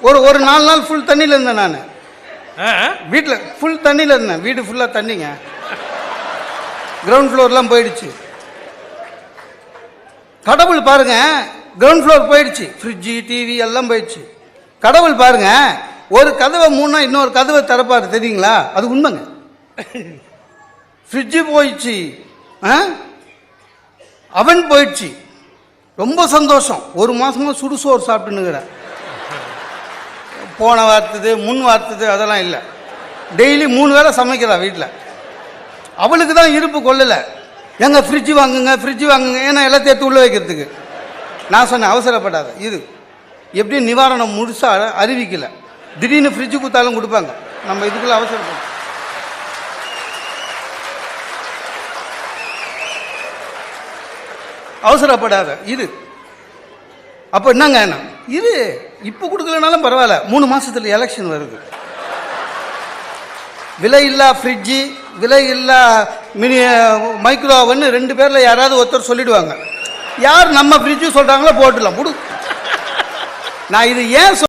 ஒரு ஒரு நாலு நாள் ஃபுல் தண்ணியில் இருந்தேன் நான்? வீட்டில் ஃபுல் தண்ணியில் இருந்தேன். வீடு ஃபுல்லாக தண்ணிங்க. கிரவுண்ட் ஃப்ளோர்லாம் போயிடுச்சு. கடவுள் பாருங்க கிரவுண்ட் ஃப்ளோர் போயிடுச்சு. ஃப்ரிட்ஜு டிவி எல்லாம் போயிடுச்சு. கடவுள் பாருங்க ஒரு கதவை மூணா இன்னொரு கதவை திறப்பாரு தெரியுங்களா? அது உண்மைங்க. ஃப்ரிட்ஜு போயிடுச்சு. அவன் போயிடுச்சு. ரொம்ப சந்தோஷம். ஒரு மாசமா சுடுசோறு சாப்பிட்டுன்னுக்கிறேன். போன வார்த்தது முன் வார்த்தது அதெல்லாம் இல்லை. டெய்லி மூணு வேளை சமைக்கிறா வீட்டில் அவளுக்கு தான் இருப்பு கொள்ளலை. எங்கள் ஃப்ரிட்ஜ் வாங்குங்க ஃப்ரிட்ஜ் வாங்குங்க ஏன்னா எல்லாத்தையும் எடுத்து உள்ளே வைக்கிறதுக்கு. நான் சொன்னேன் அவசரப்படாத இது எப்படி நிவாரணம் முழுசாக அறிவிக்கலை. திடீர்னு ஃப்ரிட்ஜு கொடுத்தாலும் கொடுப்பாங்க. நம்ம இதுக்குள்ள அவசரப்படும் அவசரப்படாத இது அப்போ என்னங்க என்ன? இது இப்போ கொடுக்கலனாலும் பரவாயில்ல. மூணு மாதத்தில் எலெக்ஷன் வருது. விலை இல்லா ஃப்ரிட்ஜு விலை இல்லா மினி மைக்ரோ ஓவன் ரெண்டு பேரில் யாராவது ஒருத்தர் சொல்லிடுவாங்க. யார் நம்ம ஃப்ரிட்ஜு சொல்கிறாங்களோ போட்டுடலாம். கொடு நான் இது ஏன்